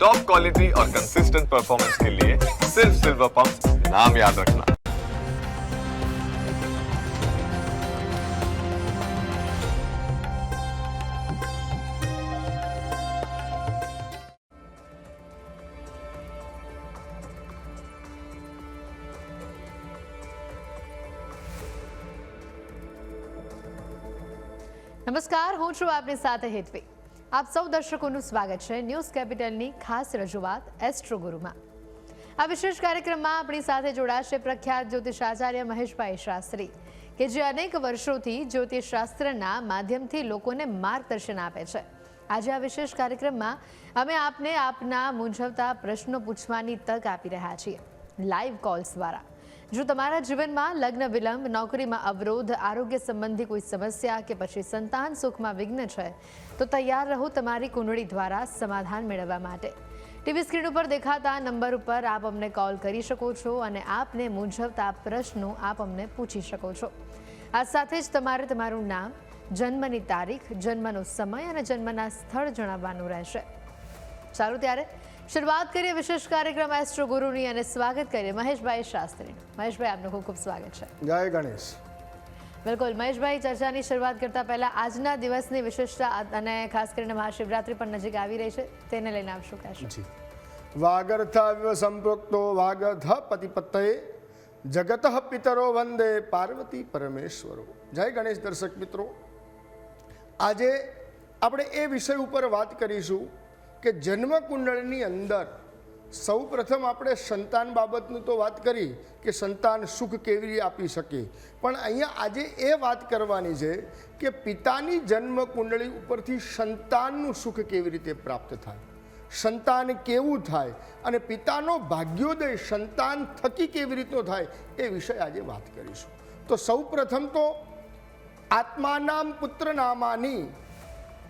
Top quality और consistent performance के लिए सिर्फ सिल्वर पंप नाम याद रखना નમસ્કાર હું છું આપની સાથે હેતવી આપ સૌ દર્શકોનું સ્વાગત છે ન્યૂઝ કેપિટલની ખાસ રજૂઆત એસ્ટ્રો ગુરુમાં. આ વિશેષ કાર્યક્રમમાં આપણી સાથે જોડાશે પ્રખ્યાત જ્યોતિષાચાર્ય મહેશભાઈ શાસ્ત્રી, કે જે અનેક વર્ષોથી જ્યોતિષશાસ્ત્રના માધ્યમથી લોકોને માર્ગદર્શન આપે છે. આજે આ વિશેષ કાર્યક્રમમાં અમે આપને આપના મૂંઝવતા પ્રશ્નો પૂછવાની તક આપી રહ્યા છીએ લાઈવ કોલ્સ દ્વારા. જો તમારા જીવનમાં લગ્ન, વિલંબ, નોકરીમાં અવરોધ, આરોગ્ય સંબંધી કોઈ સમસ્યા કે પછી સંતાન સુખમાં વિઘ્ન છે, તો તૈયાર રહો તમારી કુંડળી દ્વારા સમાધાન મેળવવા માટે. ટીવી સ્ક્રીન ઉપર દેખાતા નંબર ઉપર આપ અમને કોલ કરી શકો છો અને આપને મૂંઝવતા પ્રશ્નો આપ અમને પૂછી શકો છો. આ સાથે જ તમારે તમારું નામ, જન્મની તારીખ, જન્મનો સમય અને જન્મના સ્થળ જણાવવાનું રહેશે. ચાલો ત્યારે શરૂઆત કરીએ વિશેષ કાર્યક્રમ એસ્ટ્રો ગુરુની અને સ્વાગત કરીએ મહેશભાઈ શાસ્ત્રી. મહેશભાઈ આપનું ખૂબ ખૂબ સ્વાગત છે. જય ગણેશ. બિલકુલ મહેશભાઈ ચર્ચાની શરૂઆત કરતા પહેલા આજના દિવસની વિશેષતા અને ખાસ કરીને મહાશિવરાત્રી પણ નજીક આવી રહી છે તેને લઈને આપ શું કહેશો? જી. વાગર્થાવ્ય સંપૃક્તો વાગર્થ પતિપતયે જગત પિતરો વંદે પાર્વતી પરમેશ્વરો. જય ગણેશ દર્શક મિત્રો. આજે આપણે એ વિષય ઉપર વાત કરીશું કે જન્મ કુંડળની અંદર સૌ પ્રથમ આપણે સંતાન બાબતનું તો વાત કરી કે સંતાન સુખ કેવી રીતે આપી શકે. પણ અહીંયા આજે એ વાત કરવાની છે કે પિતાની જન્મ કુંડળી ઉપરથી સંતાનનું સુખ કેવી રીતે પ્રાપ્ત થાય. સંતાન કેવું થાય અને પિતાનો ભાગ્યોદય સંતાન થકી કેવી રીતનો થાય એ વિષય આજે વાત કરીશું. તો સૌ પ્રથમ તો આત્માનામ પુત્ર નામાની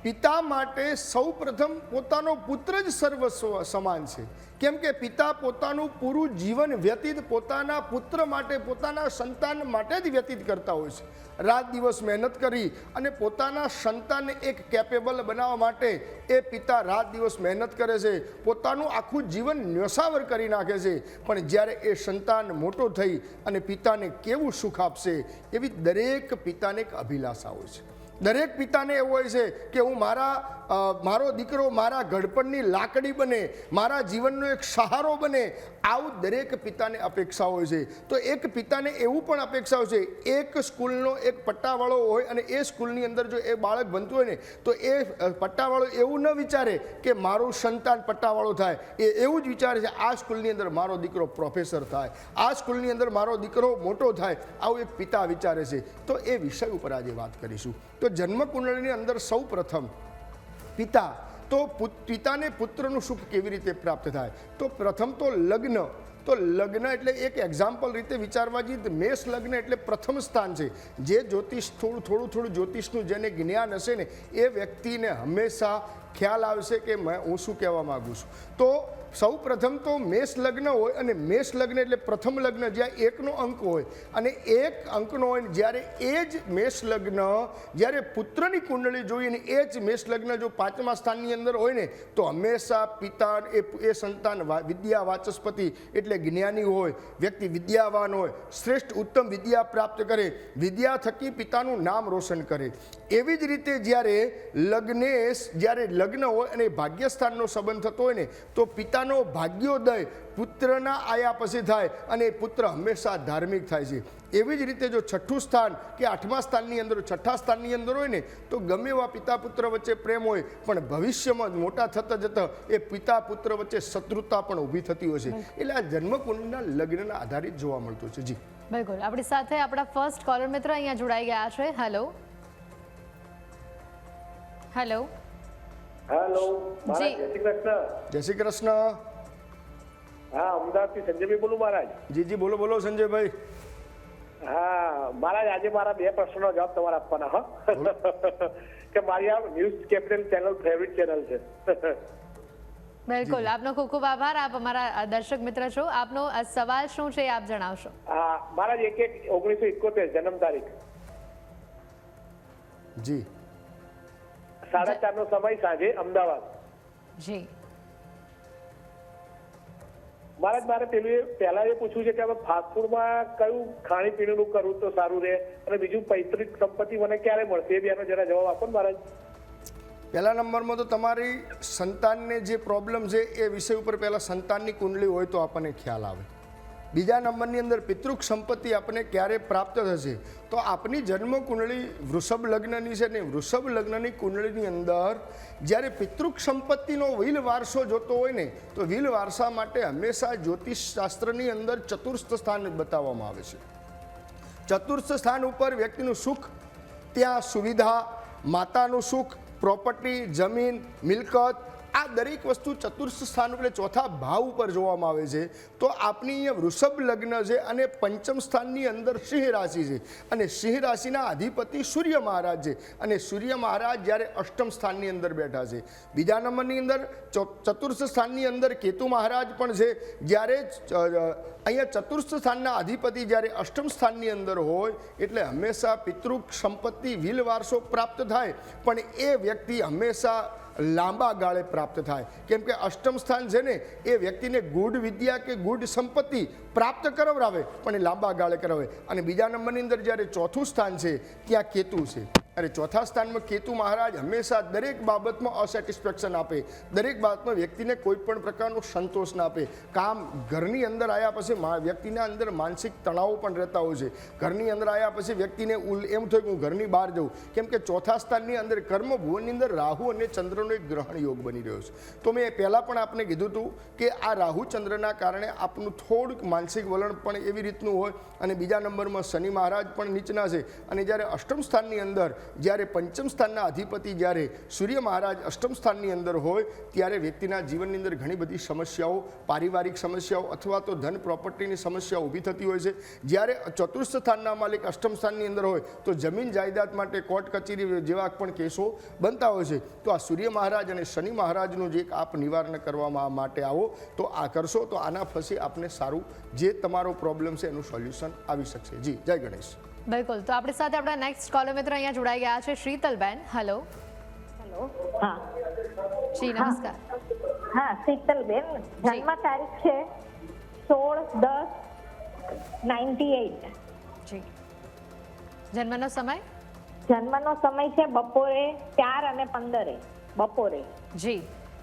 પિતા માટે સૌ પ્રથમ પોતાનો પુત્ર જ સર્વસ્વ સમાન છે. કેમ કે પિતા પોતાનું પૂરું જીવન વ્યતીત પોતાના પુત્ર માટે, પોતાના સંતાન માટે જ વ્યતીત કરતા હોય છે. રાત દિવસ મહેનત કરી અને પોતાના સંતાનને એક કેપેબલ બનાવવા માટે એ પિતા રાત દિવસ મહેનત કરે છે, પોતાનું આખું જીવન ન્યોસાવર કરી નાખે છે. પણ જ્યારે એ સંતાન મોટો થઈ અને પિતાને કેવું સુખ આપશે એવી દરેક પિતાને એક અભિલાષા હોય છે. દરેક પિતાને એવું હોય છે કે હું મારા મારો દીકરો મારા ઘડપણની લાકડી બને, મારા જીવનનો એક સહારો બને, આવું દરેક પિતાને અપેક્ષા હોય છે. તો એક પિતાને એવું પણ અપેક્ષા હોય છે, એક સ્કૂલનો એક પટ્ટાવાળો હોય અને એ સ્કૂલની અંદર જો એ બાળક બનતું હોય ને, તો એ પટ્ટાવાળો એવું ન વિચારે કે મારું સંતાન પટ્ટાવાળો થાય. એ એવું જ વિચારે છે, આ સ્કૂલની અંદર મારો દીકરો પ્રોફેસર થાય, આ સ્કૂલની અંદર મારો દીકરો મોટો થાય, આવું એક પિતા વિચારે છે. તો એ વિષય ઉપર આજે વાત કરીશું. તો જન્મ કુંડળીની અંદર સૌ પ્રથમ પિતા. તો પિતાને પુત્રનું સુખ કેવી રીતે પ્રાપ્ત થાય? તો પ્રથમ તો લગ્ન. તો લગ્ન એટલે એક એક્ઝામ્પલ રીતે વિચારવા જઈએ મેષ લગ્ન એટલે પ્રથમ સ્થાન છે. જે જ્યોતિષ થોડું થોડું થોડું જ્યોતિષનું જેને જ્ઞાન હશે ને, એ વ્યક્તિને હંમેશા ખ્યાલ આવશે કે મેં હું શું કહેવા માગું છું. તો સૌ પ્રથમ તો મેષ લગ્ન હોય અને મેષ લગ્ન એટલે પ્રથમ લગ્ન જ્યાં એકનો અંક હોય અને એક અંકનો હોય જ્યારે એ જ મેષ લગ્ન, જ્યારે પુત્રની કુંડળી જોઈએ ને એ જ મેષ લગ્ન જો પાંચમા સ્થાનની અંદર હોય ને, તો હંમેશા પિતા એ એ સંતાન વિદ્યા વાચસ્પતિ એટલે જ્ઞાની હોય, વ્યક્તિ વિદ્યાવાન હોય, શ્રેષ્ઠ ઉત્તમ વિદ્યા પ્રાપ્ત કરે, વિદ્યા થકી પિતાનું નામ રોશન કરે. એવી જ રીતે જ્યારે લગ્નેશ, જ્યારે લગ્ન હોય અને ભાગ્યસ્થાનનો સંબંધ થતો હોય ને, તો પિતાનો ભાગ્યોદય પુત્રના આયા પછી થાય અને પુત્ર હંમેશા ધાર્મિક થાય છે. એવી જ રીતે જો છઠ્ઠું સ્થાન કે આઠમા સ્થાનની અંદર છઠ્ઠા સ્થાનની અંદર હોય ને તો ગમે એવા પિતા પુત્ર વચ્ચે પ્રેમ હોય પણ ભવિષ્યમાં મોટા થતા જતા એ પિતા પુત્ર વચ્ચે શત્રુતા પણ ઊભી થતી હોય છે. એટલે આ જન્મકુંડના લગ્નના આધારિત જોવા મળતું છે. જી. બિલકુલ. આપણી સાથે આપણા ફર્સ્ટ કોલર મિત્ર અહીંયા જોડાઈ ગયા છે. હેલો હેલો હેલો મહારાજ જય શ્રી કૃષ્ણ જય શ્રી કૃષ્ણ હા અમદાવાદથી સંજયભાઈ બોલું મહારાજ? જી જી બોલો બોલો સંજયભાઈ હા મહારાજ આજે મારા બે પ્રશ્નનો જવાબ તમારે આપવાના હા. કે મારી આ news capital channel favourite channel છે. બિલકુલ. આપનો ખૂબ ખૂબ આભાર. આપ અમારા દર્શક મિત્ર છો. આપનો સવાલ શું છે એ આપ જણાવશો. હા મહારાજ એક એક ઓગણીસો ઇકોતેર જન્મ તારીખ. જી. સાડા ચાર નો સમય સાંજે અમદાવાદ. જી. મહારાજ મારે પેલું પહેલા એ પૂછવું છે કે હવે ફાસ્ટફૂડમાં કયું ખાણીપીણીનું કરવું તો સારું રહે? અને બીજું પૈતૃક સંપત્તિ મને ક્યારે મળશે? એ બેનો જરા જવાબ આપો ને મહારાજ. પહેલા નંબરમાં તો તમારી સંતાનને જે પ્રોબ્લેમ છે એ વિષય ઉપર પહેલાં સંતાનની કુંડલી હોય તો આપણને ખ્યાલ આવે. બીજા નંબરની અંદર પિતૃક સંપત્તિ આપણને ક્યારે પ્રાપ્ત થશે? તો આપની જન્મ કુંડળી વૃષભ લગ્નની છે ને વૃષભ લગ્નની કુંડળીની અંદર જ્યારે પિતૃક સંપત્તિનો વિલ વારસો જોતો હોય ને, તો વિલ વારસા માટે હંમેશા જ્યોતિષ શાસ્ત્રની અંદર ચતુર્થ સ્થાન બતાવવામાં આવે છે. ચતુર્થ સ્થાન ઉપર વ્યક્તિનું સુખ, ત્યાં સુવિધા, માતાનું સુખ, પ્રોપર્ટી, જમીન, મિલકત આ દરેક વસ્તુ ચતુર્થ સ્થાન એટલે ચોથા ભાવ ઉપર જોવામાં આવે છે. તો આપની અહીંયા વૃષભ લગ્ન છે અને પંચમ સ્થાનની અંદર સિંહ રાશિ છે. અને સિંહ રાશિના અધિપતિ સૂર્ય મહારાજ છે. અને સૂર્ય મહારાજ જ્યારે અષ્ટમ સ્થાનની અંદર બેઠા છે. બીજા નંબરની અંદર ચતુર્થ સ્થાનની અંદર કેતુ મહારાજ પણ છે. જ્યારે અહીંયા ચતુર્થ સ્થાનના અધિપતિ જ્યારે અષ્ટમ સ્થાનની અંદર હોય, એટલે હંમેશા પિતૃક સંપત્તિ વિલ વારસો પ્રાપ્ત થાય. પણ એ વ્યક્તિ હંમેશા લાંબા ગાળે પ્રાપ્ત થાય. કેમ કે અષ્ટમ સ્થાન છે ને એ વ્યક્તિને ગુઢ વિદ્યા કે ગુઢ સંપત્તિ પ્રાપ્ત કરાવરાવે, પણ એ લાંબા ગાળે કરાવે. અને બીજા નંબરની અંદર જ્યારે ચોથું સ્થાન છે, ત્યાં કેતુ છે. અને ચોથા સ્થાનમાં કેતુ મહારાજ હંમેશા દરેક બાબતમાં અસેટિસ્ફેક્શન આપે. દરેક બાબતમાં વ્યક્તિને કોઈ પણ પ્રકારનો સંતોષ ના આપે. કામ ઘરની અંદર આવ્યા પછી વ્યક્તિના અંદર માનસિક તણાવો પણ રહેતા હોય છે. ઘરની અંદર આવ્યા પછી વ્યક્તિને એમ થયું કે હું ઘરની બહાર જઉં. કેમ કે ચોથા સ્થાનની અંદર કર્મ ભુવનની અંદર રાહુ અને ચંદ્રનો એક ગ્રહણ યોગ બની રહ્યો છે. તો મેં પહેલાં પણ આપને કીધું હતું કે આ રાહુ ચંદ્રના કારણે આપનું થોડુંક માનસિક વલણ પણ એવી રીતનું હોય અને બીજા નંબરમાં શનિ મહારાજ પણ નીચના છે. અને જ્યારે અષ્ટમ સ્થાનની અંદર જ્યારે પંચમ સ્થાનના અધિપતિ જ્યારે સૂર્ય મહારાજ અષ્ટમ સ્થાનની અંદર હોય, ત્યારે વ્યક્તિના જીવનની અંદર ઘણી બધી સમસ્યાઓ, પારિવારિક સમસ્યાઓ અથવા તો ધન પ્રોપર્ટીની સમસ્યાઓ ઊભી થતી હોય છે. જ્યારે ચતુર્થ સ્થાનના માલિક અષ્ટમ સ્થાનની અંદર હોય, તો જમીન જાયદાદ માટે કોર્ટ કચેરી જેવા પણ કેસો બનતા હોય છે. તો આ સૂર્ય મહારાજ અને શનિ મહારાજનું જે એક આપ નિવારણ કરવામાં માટે આવો, તો આ કરશો તો આના પછી આપને સારું જે તમારો પ્રોબ્લેમ છે એનું સોલ્યુશન આવી શકશે. જી, જય ગણેશ. બિલકુલ. તો આપણી સાથે આપણા નેક્સ્ટ કોલર મિત્ર અહીંયા જોડાઈ ગયા છે. શીતલબેન હેલો હેલો હા. જી નમસ્કાર. હા શીતલબેન જન્મ તારીખ છે સોળ દસ નાઇન્ટી એઇટ. જી. જન્મનો સમય? જન્મનો સમય છે બપોરે ચાર અને પંદરે બપોરે. જી.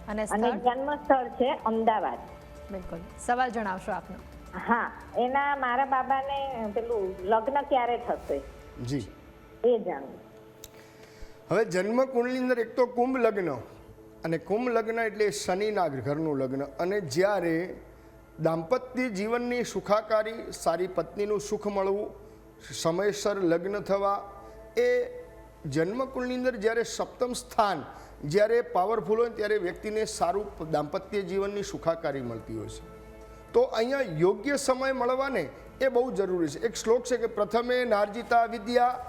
અને અને જન્મ સ્થળ છે અમદાવાદ. બિલકુલ. સવાલ જણાવશો આપનો. હા એના મારા બાબાને પેલું લગ્ન ક્યારે થશે? જી. એ જાણવું. હવે જન્મ કુંડની અંદર એક તો કુંભ લગ્ન અને કુંભ લગ્ન એટલે શનિના ઘરનું લગ્ન. અને જ્યારે દાંપત્ય જીવનની સુખાકારી સારી પત્નીનું સુખ મળવું સમયસર લગ્ન થવા એ જન્મકુળની અંદર જ્યારે સપ્તમ સ્થાન જ્યારે પાવરફુલ હોય ત્યારે વ્યક્તિને સારું દાંપત્ય જીવનની સુખાકારી મળતી હોય છે. તો અહીંયા યોગ્ય સમય મળવાને એ બહુ જરૂરી છે. એક શ્લોક છે કે પ્રથમે નાર્જિતા વિદ્યા,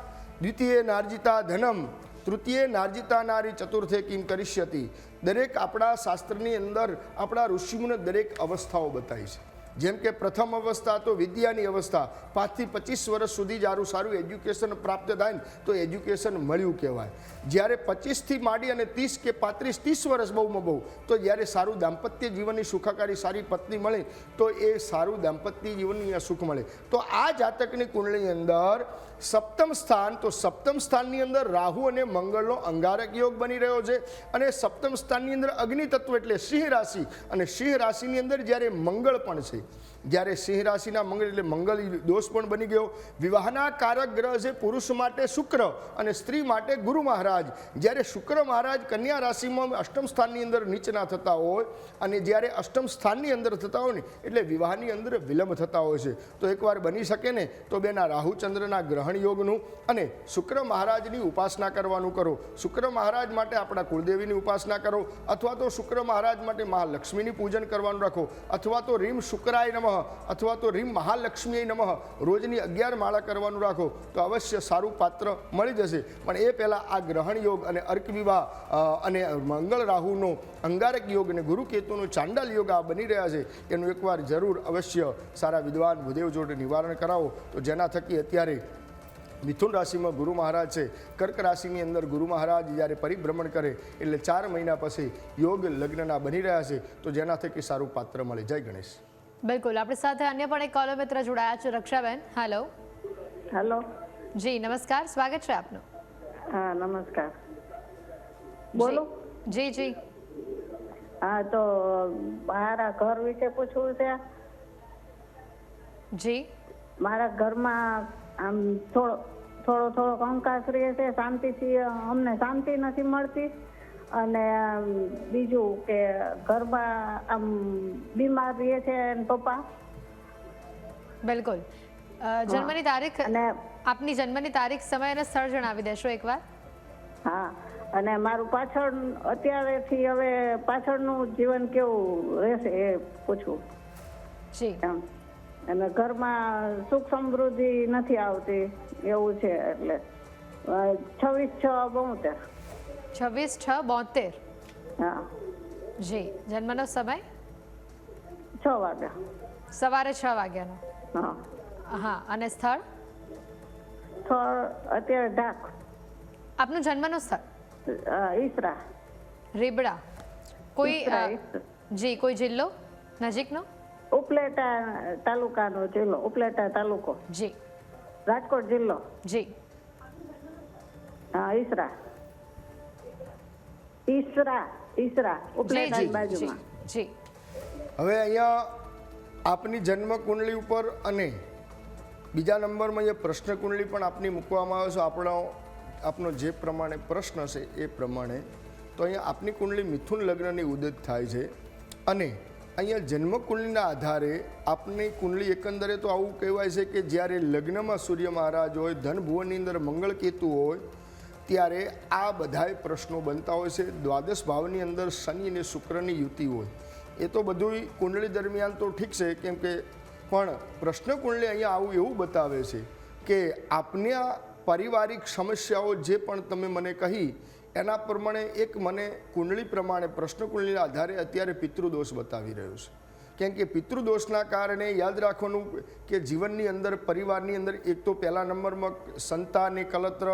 દ્વિતીય નાર્જિતા ધનમ, તૃતીય નાર્જિતા નારી ચતુર્થે કિમ કરીષ્યતિ. દરેક આપણા શાસ્ત્રની અંદર આપણા ઋષિમુને દરેક અવસ્થાઓ બતાવી છે. જેમ કે પ્રથમ અવસ્થા તો વિદ્યાની અવસ્થા. પાંચથી પચીસ વર્ષ સુધી સારું સારું એજ્યુકેશન પ્રાપ્ત થાય તો એજ્યુકેશન મળ્યું કહેવાય. જ્યારે પચીસથી માંડી અને ત્રીસ કે પાંત્રીસ ત્રીસ વર્ષ બહુમાં બહુ, તો જ્યારે સારું દાંપત્ય જીવનની સુખાકારી સારી પત્ની મળે, તો એ સારું દાંપત્ય જીવનની સુખ મળે. તો આ જાતકની કુંડળીની અંદર સપ્તમ સ્થાન, તો સપ્તમ સ્થાનની અંદર રાહુ અને મંગળનો અંગારક યોગ બની રહ્યો છે. અને સપ્તમ સ્થાનની અંદર અગ્નિ તત્વ એટલે સિંહ રાશિ. અને સિંહ રાશિની અંદર જ્યારે મંગળ પણ છે જ્યારે સિંહ રાશિના મંગળ એટલે મંગળ દોષ પણ બની ગયો. વિવાહના કારક ગ્રહ છે પુરુષ માટે શુક્ર અને સ્ત્રી માટે ગુરુ મહારાજ. જ્યારે શુક્ર મહારાજ કન્યા રાશિમાં અષ્ટમ સ્થાનની અંદર નીચના થતા હોય અને જ્યારે અષ્ટમ સ્થાનની અંદર થતા હોય ને, એટલે વિવાહની અંદર વિલંબ થતા હોય છે. તો એકવાર બની શકે ને, તો બેના રાહુચંદ્રના ગ્રહણ યોગનું અને શુક્ર મહારાજની ઉપાસના કરવાનું કરો. શુક્ર મહારાજ માટે આપણા કુળદેવીની ઉપાસના કરો. અથવા તો શુક્ર મહારાજ માટે મહાલક્ષ્મીની પૂજન કરવાનું રાખો. અથવા તો રીમ શુક્રાય નમઃ અથવા તો રીમ મહાલક્ષ્મી નમઃ, રોજની અગિયાર માળા કરવાનું રાખો, તો અવશ્ય સારું પાત્ર મળી જશે. પણ એ પહેલાં આ ગ્રહણ યોગ અને અર્ક વિવાહ અને મંગળ રાહુનો અંગારક યોગ અને ગુરુકેતુનો ચાંડાલ યોગ આ બની રહ્યા છે. એનું એકવાર જરૂર અવશ્ય સારા વિદ્વાન ભૂદેવ જોડે નિવારણ કરાવો. તો જેના થકી અત્યારે મિથુન રાશિમાં ગુરુ મહારાજ છે. કર્ક રાશિની અંદર ગુરુ મહારાજ જ્યારે પરિભ્રમણ કરે, એટલે ચાર મહિના પછી યોગ લગ્નના બની રહ્યા છે. તો જેના થકી સારું પાત્ર મળે. જય ગણેશ. બિલકુલ. આપણી સાથે અન્ય પણ એક કોલર મિત્ર જોડાયા છે. રક્ષાબેન હેલો હેલો જી નમસ્કાર. સ્વાગત છે આપનું. હા નમસ્કાર. બોલો. જી જી. હા તો મારા ઘર વિશે પૂછવું છે? જી. મારા ઘરમાં આમ થોડો થોડો થોડો કંકાસ રહે છે શાંતિથી અમને શાંતિ નથી મળતી. અને બીજું કે ઘરમાં આમ બીમાર રહે છે એના પપ્પા? બિલકુલ. જન્મની તારીખ અને આપની જન્મની તારીખ સમય અને સ્થળ જણાવી દેશો એકવાર. હા અને મારું પાછળ અત્યારેથી હવે પાછળનું જીવન કેવું રહેશે એ પૂછવું. જી. અને ઘરમાં સુખ સમૃદ્ધિ નથી આવતી એવું છે એટલે છવ્વીસ છ બોતેર છવ્વીસ છ બોતેર. હા. જી જન્મનો સમય? છ વાગ્યા. સવારે છ વાગ્યાનો. હા. હા અને સ્થળ? સ્થળ અત્યારે ઢાક. આપનું જન્મનું સ્થળ? ઈસરા. રીબડા. કોઈ. જી કોઈ જિલ્લો? નજીકનો? ઉપલેટા તાલુકાનો જિલ્લો ઉપલેટા તાલુકો. જી. રાજકોટ જિલ્લો. જી. હા ઈસરા. ઈસરા ઈસરા ઉપલેટાની જી જી બાજુમાં. જી હવે અહીંયા આપની જન્મ કુંડલી ઉપર અને બીજા નંબરમાં અહીંયા પ્રશ્ન કુંડલી પણ આપની મૂકવામાં આવે છે આપણો આપનો જે પ્રમાણે પ્રશ્ન છે એ પ્રમાણે તો અહીંયા આપની કુંડલી મિથુન લગ્નની ઉદત થાય છે. અને અહીંયા જન્મ કુંડલીના આધારે આપની કુંડલી એકંદરે તો આવું કહેવાય છે કે જ્યારે લગ્નમાં સૂર્ય મહારાજ હોય ધન ભુવનની અંદર મંગળ કેતુ હોય ત્યારે આ બધાય પ્રશ્નો બનતા હોય છે. દ્વાદશ ભાવની અંદર શનિ અને શુક્રની યુતિ હોય. એ તો બધું કુંડળી દરમિયાન તો ઠીક છે, કેમ કે પણ પ્રશ્ન કુંડળી અહીંયા આવું એવું બતાવે છે કે આપને આ પારિવારિક સમસ્યાઓ જે પણ તમે મને કહી, એના પ્રમાણે એક મને કુંડળી પ્રમાણે પ્રશ્ન કુંડળીના આધારે અત્યારે પિતૃદોષ બતાવી રહ્યો છે. કેમ કે પિતૃદોષના કારણે યાદ રાખવાનું કે જીવનની અંદર, પરિવારની અંદર એક તો પહેલા નંબરમાં સંતાન કલત્ર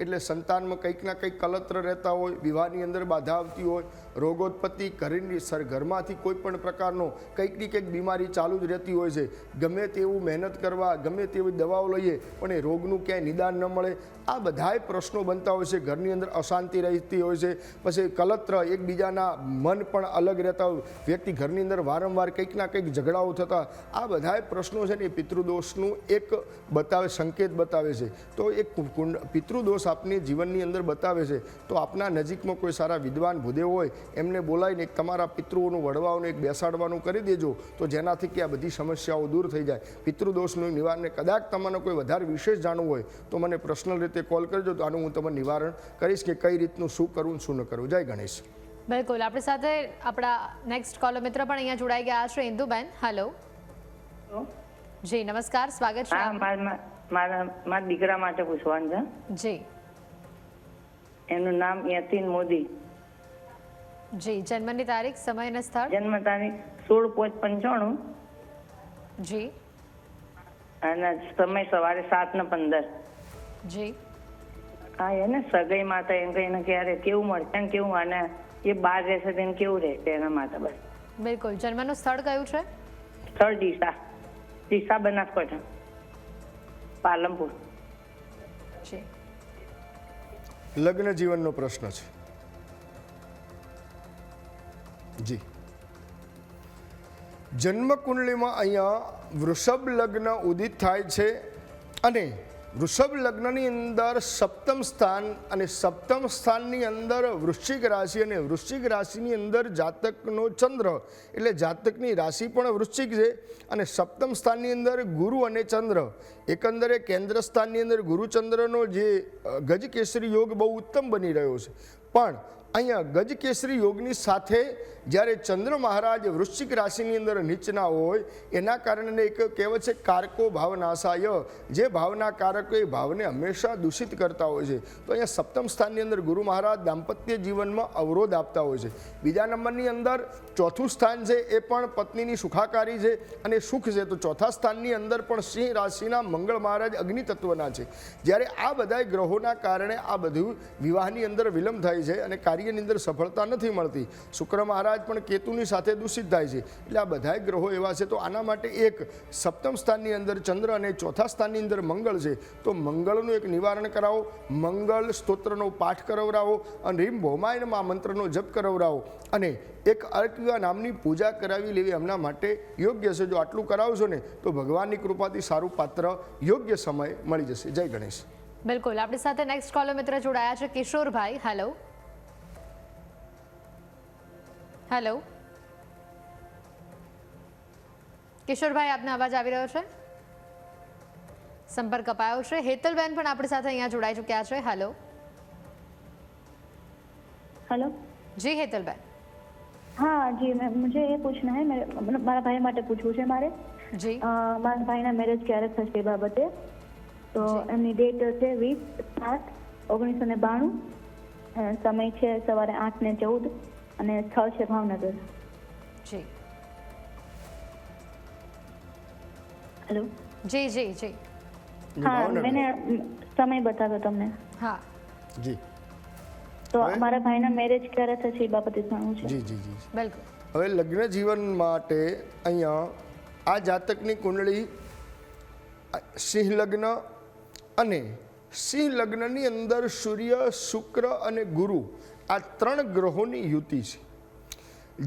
એટલે સંતાનમાં કંઈક ના કંઈક કલત્ર રહેતા હોય, વિવાહની અંદર બાધા આવતી હોય, રોગોત્પત્તિ ઘરની સર ઘરમાંથી કોઈ પણ પ્રકારનો કંઈકની કંઈક બીમારી ચાલુ જ રહેતી હોય છે. ગમે તેવું મહેનત કરવા, ગમે તેવી દવાઓ લઈએ, પણ એ રોગનું ક્યાંય નિદાન ન મળે. આ બધાય પ્રશ્નો બનતા હોય છે. ઘરની અંદર અશાંતિ રહેતી હોય છે. પછી કલત્ર એકબીજાના મન પણ અલગ રહેતા હોય. વ્યક્તિ ઘરની અંદર વારંવાર કંઈક ના કંઈક ઝઘડાઓ થતા. આ બધાય પ્રશ્નો છે ને એ પિતૃદોષનું એક બતાવે, સંકેત બતાવે છે. તો એક પિતૃદોષ આપની જીવનની અંદર બતાવે છે તો આપના નજીકમાં કોઈ સારા વિદ્વાન ભૂદેવ હોય એમને બોલાવીને એક તમારા પિતૃઓનું વડવાઓનું એક બેસાડવાનું કરી દેજો તો જેનાથી કે આ બધી સમસ્યાઓ દૂર થઈ જાય. પિતૃદોષનું નિવારણને કદાચ તમને કોઈ વધારે વિશેષ જાણવું હોય તો મને પર્સનલ રીતે કોલ કરજો તો આનું હું તમને નિવારણ કરીશ કે કઈ રીતનું શું કરવું શું ન કરવું. જય ગણેશ. બિલકુલ. આપણી સાથે આપણા નેક્સ્ટ કોલર મિત્ર પણ અહીંયા જોડાઈ ગયા છે. ઇન્દુબેન હેલો જી નમસ્કાર. સ્વાગત છે મારા દીકરા માટે પૂછવાનું છે. જી. એનું નામ યતીન મોદી. જી જન્મની તારીખ સમય અને સ્થળ? જન્મ તારીખ સોળ પોચ પંચાણું. જી. અને સમય સવારે સાત ને પંદર. જી. હા એને સગાઈ માતા એમ કહીને ક્યારે કેવું મળશે ને કેવું અને એ બહાર રહેશે તેને કેવું રહેશે એના માતા બસ. બિલકુલ. જન્મનું સ્થળ કયું છે? સ્થળ ડીસા. ડીસા બનાસકાંઠા. પાલનપુર. જી. લગ્ન જીવનનો પ્રશ્ન છે. જી. જન્મ કુંડલીમાં અહીંયા વૃષભ લગ્ન ઉદિત થાય છે અને વૃષભ લગ્નની અંદર સપ્તમ સ્થાન અને સપ્તમ સ્થાનની અંદર વૃશ્ચિક રાશિ અને વૃશ્ચિક રાશિની અંદર જાતકનો ચંદ્ર. એટલે જાતકની રાશિ પણ વૃશ્ચિક છે અને સપ્તમ સ્થાનની અંદર ગુરુ અને ચંદ્ર. એકંદરે કેન્દ્ર સ્થાનની અંદર ગુરુચંદ્રનો જે ગજકેસરી યોગ બહુ ઉત્તમ બની રહ્યો છે. પણ અહીંયા ગજકેસરી યોગની સાથે જ્યારે ચંદ્ર મહારાજ વૃશ્ચિક રાશિની અંદર નીચના હોય, એના કારણે એક કહેવત છે, કારકો ભાવનાશાય. જે ભાવના કારકો એ ભાવને હંમેશા દૂષિત કરતા હોય છે. તો અહીંયા સપ્તમ સ્થાનની અંદર ગુરુ મહારાજ દાંપત્ય જીવનમાં અવરોધ આપતા હોય છે. બીજા નંબરની અંદર ચોથું સ્થાન છે, એ પણ પત્નીની સુખાકારી છે અને સુખ છે. તો ચોથા સ્થાનની અંદર પણ સિંહ રાશિના મંગળ મહારાજ અગ્નિ તત્વના છે. જ્યારે આ બધા ગ્રહોના કારણે આ બધું વિવાહની અંદર વિલંબ થાય છે અને કાર્યની અંદર સફળતા નથી મળતી. શુક્ર મહારાજ મહારાજ પણ કેતુની સાથે દૂષિત થાય છે. એટલે આ બધાય ગ્રહો એવા છે તો આના માટે એક સપ્તમ સ્થાનની અંદર ચંદ્ર અને ચોથા સ્થાનની અંદર મંગળ છે. તો મંગળનું એક નિવારણ કરાવો, મંગળ સ્તોત્રનો પાઠ કરાવરાવો અને રીમ ભૌમાયનમાં મંત્રનો જપ કરાવરાવો. અને એક અર્કવ્યા નામની પૂજા કરાવી લેવી એમના માટે યોગ્ય છે. જો આટલું કરાવશો ને તો ભગવાનની કૃપાથી સારું પાત્ર યોગ્ય સમય મળી જશે. જય ગણેશ. બિલકુલ. આપણી સાથે નેક્સ્ટ કોલર મિત્ર જોડાયા છે. કિશોરભાઈ હેલો હલો કિશોરભાઈ આપનો અવાજ આવી રહ્યો છે? સંપર્ક અપાયો છે. હેતલબેન પણ આપણી સાથે અહીંયા જોડાઈ ચૂક્યા છે. હેલો હલો જી હેતલબેન. હા જી મેમ મુझे એ પૂછના હે. મેરે મારા ભાઈ માટે પૂછવું છે મારે. જી. મારા ભાઈના મેરેજ ક્યારે થશે બાબતે. તો એમની ડેટ છે વીસ સાત ઓગણીસો ને બાણું. સમય છે સવારે આઠ ને ચૌદ. અને સ્થળ છે ભાવનગર જી. હેલો જી જી જી. હા. મેને સમય બતાવ્યો તમને. હા. જી. તો અમારા મારા ભાઈના મેરેજ ક્યારે થશે એ બાબતે જાણવું છે? જી જી જી બિલકુલ. હવે લગ્ન જીવન માટે અહીંયા આ જાતકની કુંડળી સિંહ લગ્ન અને સિંહ લગ્નની અંદર સૂર્ય શુક્ર અને ગુરુ આ ત્રણ ગ્રહોની યુતિ છે.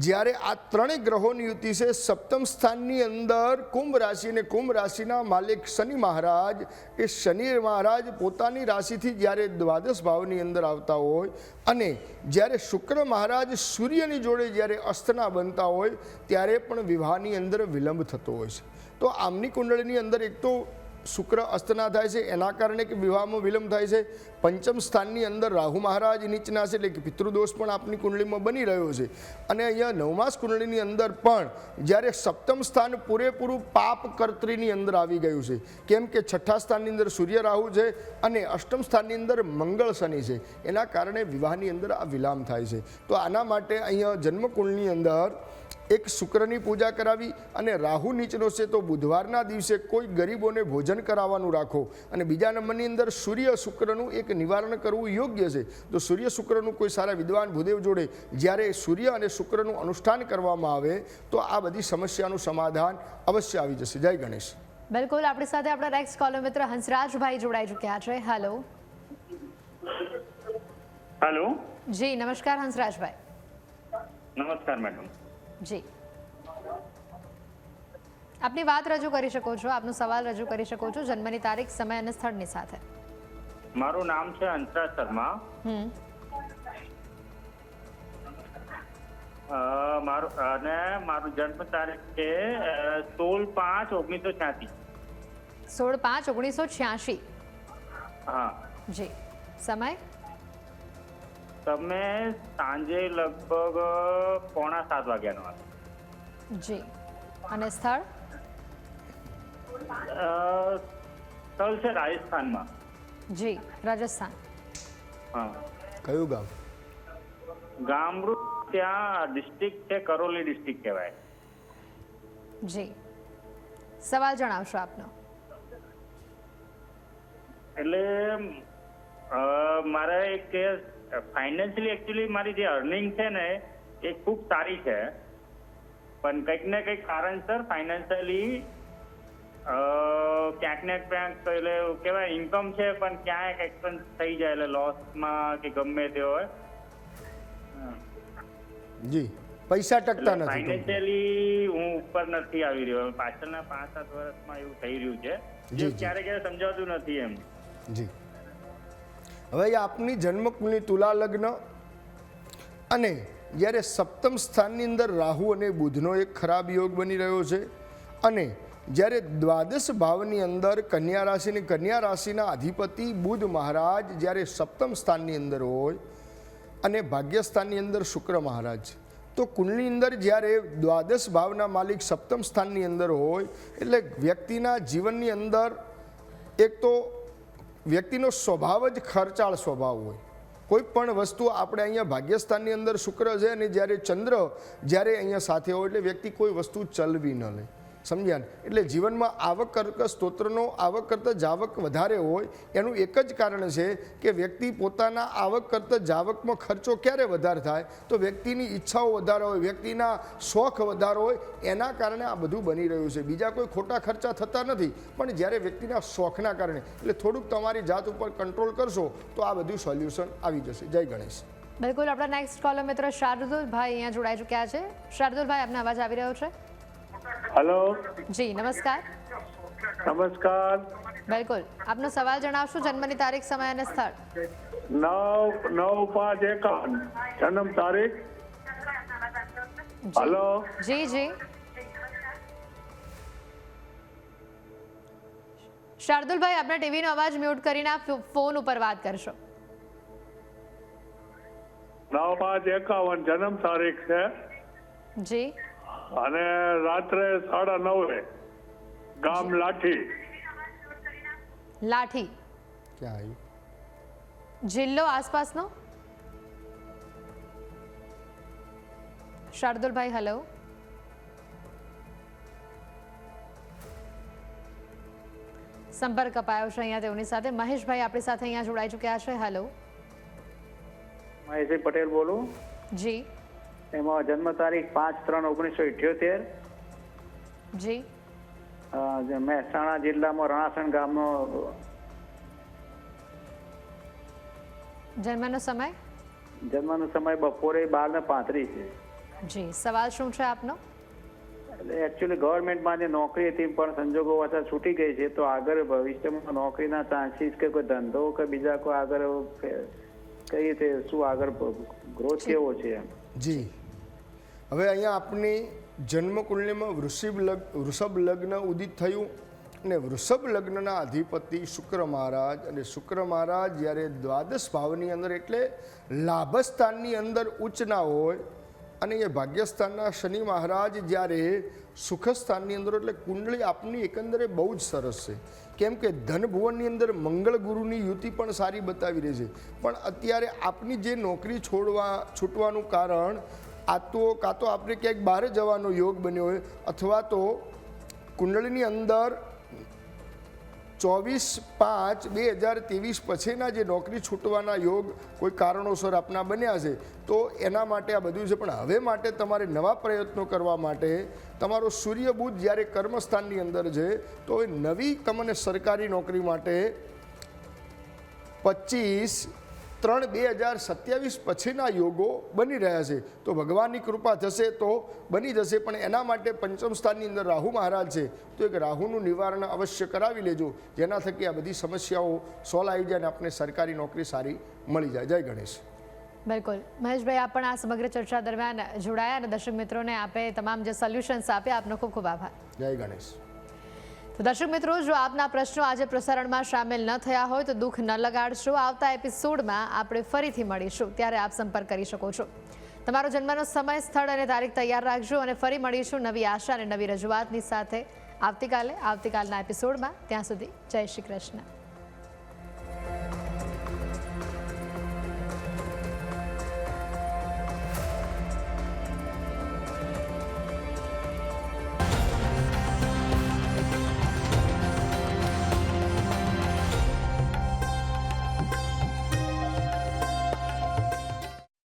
જ્યારે આ ત્રણેય ગ્રહોની યુતિ છે, સપ્તમ સ્થાનની અંદર કુંભ રાશિ અને કુંભ રાશિના માલિક શનિ મહારાજ. એ શનિ મહારાજ પોતાની રાશિથી જ્યારે દ્વાદશ ભાવની અંદર આવતા હોય અને જ્યારે શુક્ર મહારાજ સૂર્યની જોડે જ્યારે અસ્તના બનતા હોય, ત્યારે પણ વિવાહની અંદર વિલંબ થતો હોય છે. તો આમની કુંડળીની અંદર એક તો શુક્ર અસ્તના થાય છે. એના કારણે કે વિવાહમાં વિલંબ થાય છે. પંચમ સ્થાનની અંદર રાહુ મહારાજ નીચના છે એટલે કે પિતૃદોષ પણ આપની કુંડળીમાં બની રહ્યો છે. અને અહીંયા નવમાસ કુંડળીની અંદર પણ જ્યારે સપ્તમ સ્થાન પૂરેપૂરું પાપ કર્તરીની અંદર આવી ગયું છે. કેમ કે છઠ્ઠા સ્થાનની અંદર સૂર્ય રાહુ છે અને અષ્ટમ સ્થાનની અંદર મંગળ શનિ છે. એના કારણે વિવાહની અંદર આ વિલામ થાય છે. તો આના માટે અહીંયા જન્મકુંડની અંદર એક શુક્રની પૂજા કરાવી અને રાહુ નીચનો છે તો બુધવારના દિવસે કોઈ ગરીબોને ભોજન કરાવવાનું રાખો. અને બીજા નંબરની અંદર સૂર્ય શુક્રનું એક નિવારણ કરવું યોગ્ય છે. તો સૂર્ય શુક્રનું કોઈ સારા વિદ્વાન ભૂદેવ જોડે જ્યારે સૂર્ય અને શુક્રનું અનુષ્ઠાન કરવામાં આવે તો આ બધી સમસ્યાનું સમાધાન અવશ્ય આવી જશે. જય ગણેશ. બિલકુલ આપણી સાથે આપણા નેક્સ્ટ કોલર મિત્ર હંસરાજભાઈ જોડાઈ ચૂક્યા છે. હેલો હેલો જી નમસ્કાર હંસરાજભાઈ. નમસ્કાર મેડમ. જી. આપની વાત રજૂ કરી શકો છો આપનો સવાલ રજૂ કરી શકો છો જન્મની તારીખ સમય અને સ્થળની સાથે. મારું નામ છે અંતરા શર્મા. મારું અને મારું જન્મ તારીખ છે સોળ પાંચ ઓગણીસો છ્યાસી. સોળ પાંચ ઓગણીસો છ્યાસી. હા. જી. સમય? તમે સાંજે લગભગ પોણા સાત વાગ્યાનો હતો જી. અને સ્થળ? સ્થળ છે રાજસ્થાનમાં. જી રાજસ્થાન. હા. કયું ગામ? ગામડું ત્યાં ડિસ્ટ્રિક્ટ છે કરોલી ડિસ્ટ્રિક્ટ કહેવાય. જી. સવાલ જણાવશો આપનો. એટલે મારે એક ફાઇનાન્શિયલી એકચ્યુઅલી મારી જે અર્નિંગ છે ને એ ખૂબ સારી છે. પણ કંઈક ને કંઈક કારણસર ફાઇનાન્શિયલી ક્યાંક ને ક્યાંક એટલે એવું કહેવાય ઇન્કમ છે પણ ક્યાંક એક્સપેન્સ થઈ જાય એટલે લોસમાં કે ગમે તે હોય. જી. પૈસા ટકતા નથી ફાઇનાન્શિયલી હું ઉપર નથી આવી રહ્યો. પાછળના પાંચ સાત વર્ષમાં એવું થઈ રહ્યું છે. ક્યારે જે ક્યારેક ક્યારેક સમજાવતું નથી એમ. જી. હવે આપની જન્મકુલની તુલા લગ્ન અને જ્યારે સપ્તમ સ્થાનની અંદર રાહુ અને બુધનો એક ખરાબ યોગ બની રહ્યો છે અને જ્યારે દ્વાદશ ભાવની અંદર કન્યા રાશિની કન્યા રાશિના અધિપતિ બુધ મહારાજ જ્યારે સપ્તમ સ્થાનની અંદર હોય અને ભાગ્યસ્થાનની અંદર શુક્ર મહારાજ, તો કુંડની અંદર જ્યારે દ્વાદશ ભાવના માલિક સપ્તમ સ્થાનની અંદર હોય, એટલે વ્યક્તિના જીવનની અંદર એક તો વ્યક્તિનો સ્વભાવ જ ખર્ચાળ સ્વભાવ હોય. કોઈ પણ વસ્તુ આપણે અહીંયા ભાગ્યસ્થાનની અંદર શુક્ર છે અને જ્યારે ચંદ્ર જ્યારે અહીંયા સાથે હોય એટલે વ્યક્તિ કોઈ વસ્તુ ચલવી ન લે. સમજ્યા એટલે જીવનમાં આવક કરતા સ્તોત્રનો આવક કરતાં જાવક વધારે હોય, એનું એક જ કારણ છે કે વ્યક્તિ પોતાના આવક કરતાં જાવકમાં ખર્ચો ક્યારે વધારે થાય? તો વ્યક્તિની ઈચ્છાઓ વધારે હોય, વ્યક્તિના શોખ વધારે હોય, એના કારણે આ બધું બની રહ્યું છે. બીજા કોઈ ખોટા ખર્ચા થતા નથી, પણ જ્યારે વ્યક્તિના શોખના કારણે, એટલે થોડુંક તમારી જાત ઉપર કંટ્રોલ કરશો, તો આ બધું સોલ્યુશન આવી જશે. જય ગણેશ. બિલકુલ, આપણા નેક્સ્ટ કોલમ મિત્ર શાર્દુલભાઈ અહીંયા જોડાઈ ચૂક્યા છે. શાર્દુલભાઈ, આપને અવાજ આવી રહ્યો છે? હેલો જી નમસ્કાર. નમસ્કાર. બિલકુલ. આપનો સવાલ જણાવશો જન્મની તારીખ સમય અને સ્થળ? નવ નવ પાંચ એકાવન. જન્મ તારીખ? હેલો જી જી. શાર્દુલભાઈ આપણે ટીવીનો અવાજ મ્યુટ કરીને આપ ફોન ઉપર વાત કરશો. નવ પાંચ એકાવન. જન્મ તારીખ છે. જી. અને રાત્રે સાડા નવે ગામ લાઠી. લાઠી. ક્યાં જિલ્લો આસપાસનો? શાર્દુલભાઈ હલો સંપર્ક અપાયો છે અહીંયા તેઓની સાથે. મહેશભાઈ આપણી સાથે અહીંયા જોડાઈ ચૂક્યા છે. હેલો મહેશભાઈ પટેલ બોલું. જી. એમાં જન્મ તારીખ પાંચ ત્રણ ઓગણીસો ઇઠ્યોતેર. જી. મહેસાણા જિલ્લામાં રણાસણ ગામનો જન્મનો સમય? જન્મનો સમય બપોરે બાર ને પાંત્રીસ છે. જી. સવાલ શું છે આપનો? એટલે એકચ્યુઅલી ગવર્મેન્ટમાં જે નોકરી હતી પણ સંજોગો પાછા છૂટી ગઈ છે તો આગળ ભવિષ્યમાં નોકરીના ચાન્સીસ કે કોઈ ધંધો કે બીજા કોઈ આગળ કઈ રીતે શું આગળ ગ્રોથ કેવો છે એમ. જી. હવે અહીંયા આપની જન્મકુંડલીમાં વૃષભ લગ્ન વૃષભ લગ્ન ઉદિત થયું અને વૃષભ લગ્નના અધિપતિ શુક્ર મહારાજ અને શુક્ર મહારાજ જ્યારે દ્વાદશ ભાવની અંદર એટલે લાભસ્થાનની અંદર ઉચ્ચ હોય અને એ ભાગ્યસ્થાનના શનિ મહારાજ જ્યારે સુખસ્થાનની અંદર એટલે કુંડળી આપની એકંદરે બહુ જ સરસ છે. કેમ કે ધનભુવનની અંદર મંગળ ગુરુની યુતિ પણ સારી બતાવી રહી છે. પણ અત્યારે આપની જે નોકરી છોડવા, છૂટવાનું કારણ આ તો કાં તો આપણે ક્યાંક બહાર જવાનો યોગ બન્યો હોય, અથવા તો કુંડળીની અંદર ચોવીસ પાંચ બે હજાર ત્રેવીસ પછીના જે નોકરી છૂટવાના યોગ કોઈ કારણોસર આપના બન્યા છે, તો એના માટે આ બધું છે. પણ હવે માટે તમારે નવા પ્રયત્નો કરવા માટે તમારો સૂર્ય બુધ જ્યારે કર્મસ્થાનની અંદર છે, તો એ નવી તમને સરકારી નોકરી માટે પચીસ ત્રણ બે હજાર સત્યાવીસ પછીના યોગો બની રહ્યા છે. તો ભગવાનની કૃપા થશે તો બની જશે પણ એના માટે પંચમ સ્થાનની અંદર રાહુ મહારાજ છે. તો એક રાહુનું નિવારણ અવશ્ય કરાવી લેજો. જેના થકી આ બધી સમસ્યાઓ સોલ્વ આવી જાય અને આપણે સરકારી નોકરી સારી મળી જાય. જય ગણેશ. બિલકુલ. મહેશભાઈ આપ પણ આ સમગ્ર ચર્ચા દરમિયાન જોડાયા અને દર્શક મિત્રોને આપે તમામ જે સોલ્યુશન્સ આપ્યા આપનો ખૂબ ખૂબ આભાર. જય ગણેશ. તો દર્શક મિત્રો, જો આપના પ્રશ્નો આજે પ્રસારણમાં સામેલ ન થયા હોય તો દુઃખ ન લગાડશો. આવતા એપિસોડમાં આપણે ફરીથી મળીશું. ત્યારે આપ સંપર્ક કરી શકો છો. તમારો જન્મનો સમય, સ્થળ અને તારીખ તૈયાર રાખજો અને ફરી મળીશું નવી આશા અને નવી રજૂઆતની સાથે. આવતીકાલે આવતીકાલના એપિસોડમાં. ત્યાં સુધી જય શ્રી કૃષ્ણ.